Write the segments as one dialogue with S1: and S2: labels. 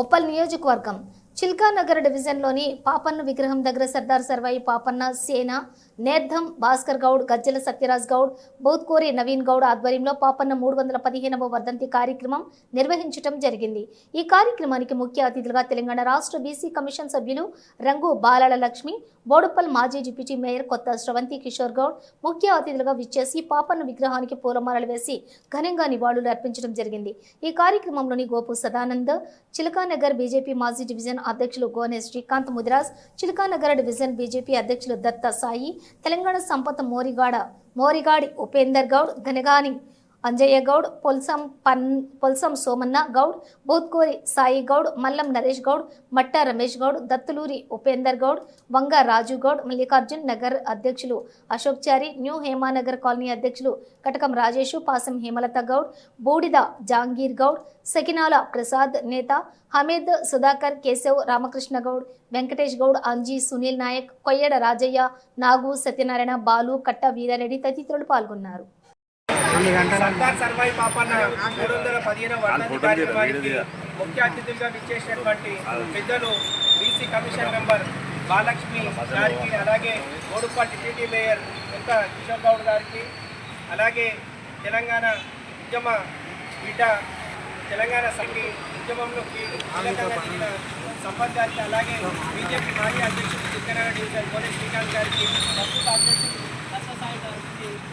S1: ఉప్పల్ నియోజకవర్గం చిల్కానగర్ డివిజన్లోని పాపన్న విగ్రహం దగ్గర సర్దార్ సర్వాయి పాపన్న సేన నేర్ధం భాస్కర్ గౌడ్ గజ్జల సత్యరాజ్ గౌడ్ బౌత్కోరి నవీన్ గౌడ్ ఆధ్వర్యంలో పాపన్న మూడు వందల పదిహేనవ వర్ధంతి కార్యక్రమం నిర్వహించడం జరిగింది. ఈ కార్యక్రమానికి ముఖ్య అతిథులుగా తెలంగాణ రాష్ట్ర బీసీ కమిషన్ సభ్యులు రంగు బాలాల లక్ష్మి బోడుపల్ మాజీ డిప్యూటీ మేయర్ కొత్త శ్రవంతి కిషోర్ గౌడ్ ముఖ్య అతిథులుగా విచ్చేసి పాపన్న విగ్రహానికి పూలమాలలు వేసి ఘనంగా నివాళులు అర్పించడం జరిగింది. ఈ కార్యక్రమంలోని గోపు సదానంద్ చిలకానగర్ బీజేపీ మాజీ డివిజన్ అధ్యక్షులు గోనె శ్రీకాంత్ ముదిరాజ్ చిలకానగర డివిజన్ బీజేపీ అధ్యక్షులు దత్త సాయి తెలంగాణ సంపత్ మోరిగాడ మోరిగాడి ఉపేందర్ గౌడ్ ఘనగాని అంజయ్య గౌడ్ పొల్సం పన్ పొల్సం సోమన్న గౌడ్ బోత్కోరి సాయి గౌడ్ మల్లం నరేష్ గౌడ్ మట్ట రమేష్ గౌడ్ దత్తులూరి ఉపేందర్ గౌడ్ వంగ రాజు గౌడ్ మల్లికార్జున్ నగర్ అధ్యక్షులు అశోక్ చారి న్యూ హేమానగర్ కాలనీ అధ్యక్షులు కటకం రాజేషు పాసం హేమలత గౌడ్ బూడిద జాంగీర్ గౌడ్ సకినాల ప్రసాద్ నేత హమీద్ సుధాకర్ కేశవ్ రామకృష్ణ గౌడ్ వెంకటేష్ గౌడ్ అంజీ సునీల్ నాయక్ కొయ్యడ రాజయ్య నాగు సత్యనారాయణ బాలు కట్ట వీరారెడ్డి తదితరులు పాల్గొన్నారు.
S2: సర్దార్ సర్వాయి పాపన్న మూడు వందల పదిహేను వర్ధంతి కార్యక్రమానికి ముఖ్య అతిథులుగా విచ్చేసినటువంటి పెద్దలు బీసీ కమిషన్ మెంబర్ బాలక్ష్మి గారికి అలాగే ఓడుపల్లి డిప్యూటీ మేయర్ ఎంత కిషోర్ గౌడ్ గారికి అలాగే తెలంగాణ ఉద్యమ బిడ్డ తెలంగాణ సంఘి ఉద్యమంలో కీలకంగా దిగిన సంపత్ గారికి అలాగే బీజేపీ మాజీ అధ్యక్షుడు చిక్కనగర్ డివిజన్ కోనే శ్రీకాంత్ గారికి ప్రస్తుత అధ్యక్షుడు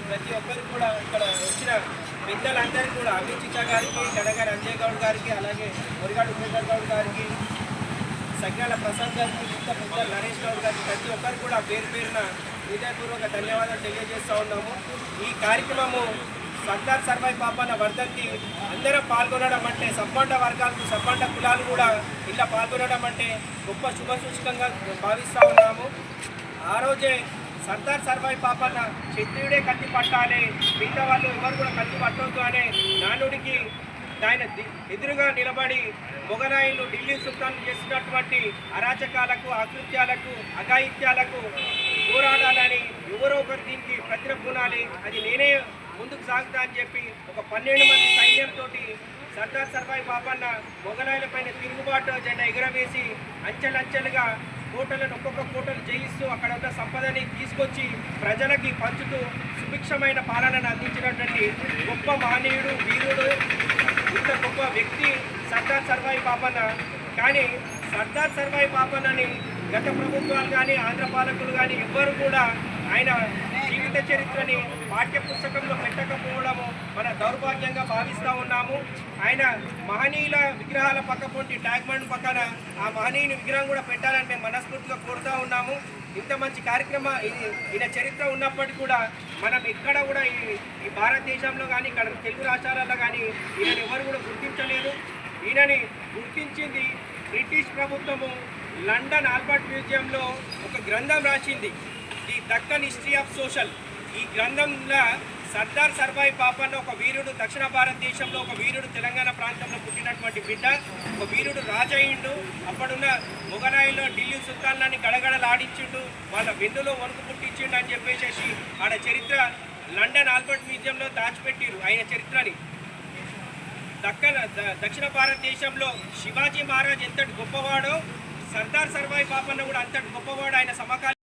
S2: ప్రతి ఒక్కరికి కూడా ఇక్కడ వచ్చిన పెద్దలందరికీ కూడా అమిత్ షా గారికి గడగారి అంజయ్ గౌడ్ గారికి అలాగే మురిగాడు ఉపేందర్ గౌడ్ గారికి సజ్ఞాల ప్రసాద్ గారికి ఇంకా పెద్ద నరేష్ గౌడ్ గారికి ప్రతి ఒక్కరికి కూడా పేరు పేరున హృదయపూర్వక ధన్యవాదాలు తెలియజేస్తూ ఉన్నాము. ఈ కార్యక్రమము సర్దార్ సర్వాయి పాపన వర్ధంతి అందరం పాల్గొనడం అంటే సంపన్న వర్గాలకు సబ్బండ కులాలు కూడా ఇలా పాల్గొనడం అంటే గొప్ప శుభ సూచకంగా భావిస్తూ ఉన్నాము. ఆ రోజే సర్దార్ సర్వాయి పాపన్న క్షత్రియుడే కత్తి పట్టాలి. మిగతా వాళ్ళు ఎవరు కూడా కత్తి పట్టవద్దు అనే నానుడికి ఆయన ఎదురుగా నిలబడి మొగనాయులు ఢిల్లీ సుల్తాన్ చేసినటువంటి అరాచకాలకు అకృత్యాలకు అఘాయిత్యాలకు పోరాడాలని ఎవరో ఒకరు దీనికి ప్రతిరపునాలి అది నేనే ముందుకు సాగుతా అని చెప్పి ఒక పన్నెండు మంది సైన్యంతో సర్దార్ సర్వాయి బాపన్న మొగలాయిలపైన తిరుగుబాటు జెండా ఎగురవేసి అంచెలంచెలుగా కోటలను ఒక్కొక్క కోటలు జయిస్తూ అక్కడ ఉన్న సంపదని తీసుకొచ్చి ప్రజలకి పంచుతూ సుభిక్షమైన పాలనను అందించినటువంటి గొప్ప మహనీయుడు వీరుడు ఇంత గొప్ప వ్యక్తి సర్దార్ సర్వాయి పాపన్న. కానీ సర్దార్ సర్వాయి పాపన్నని గత ప్రభుత్వాలు కానీ ఆంధ్ర పాలకులు కానీ ఎవ్వరు కూడా ఆయన జీవిత చరిత్రని పాఠ్య పుస్తకంలో పెట్టకపోవడం మన దౌర్భాగ్యంగా భావిస్తూ ఉన్నాము. ఆయన మహనీయుల విగ్రహాల పక్క పొంటి ట్యాగ్మండ్ పక్కన ఆ మహనీయుని విగ్రహం కూడా పెట్టాలని మేము మనస్ఫూర్తిగా కోరుతూ ఉన్నాము. ఇంత మంచి కార్యక్రమ ఇది ఈయన చరిత్ర ఉన్నప్పటికీ కూడా మనం ఎక్కడ కూడా ఈ ఈ భారతదేశంలో కానీ ఇక్కడ తెలుగు రాష్ట్రాలలో కానీ ఈయనని ఎవరు కూడా గుర్తించలేదు. ఈయనని గుర్తించింది బ్రిటిష్ ప్రభుత్వము. లండన్ ఆల్బర్ట్ మ్యూజియంలో ఒక గ్రంథం రాసింది. The Deccan history of social. ఈ గ్రంథంలో సర్దార్ సర్వాయి పాపన్న ఒక వీరుడు దక్షిణ భారతదేశంలో ఒక వీరుడు తెలంగాణ ప్రాంతంలో పుట్టినటువంటి బిడ్డ ఒక వీరుడు రాజయ్యిండు. అప్పుడున్న మొగనాయిలో ఢిల్లీ సుల్తాన్లని గడగడలాడించిండు వాళ్ళ వెన్నులో వణుకు పుట్టించిండు అని చెప్పేసి ఆడ చరిత్ర లండన్ ఆల్బర్ట్ మ్యూజియంలో దాచిపెట్టిరు ఆయన చరిత్రని. దక్కన ద- దక్షిణ భారతదేశంలో శివాజీ మహారాజ్ ఎంతటి గొప్పవాడో సర్దార్ సర్వాయి పాపన్న కూడా అంతటి గొప్పవాడు. ఆయన సమకాలీన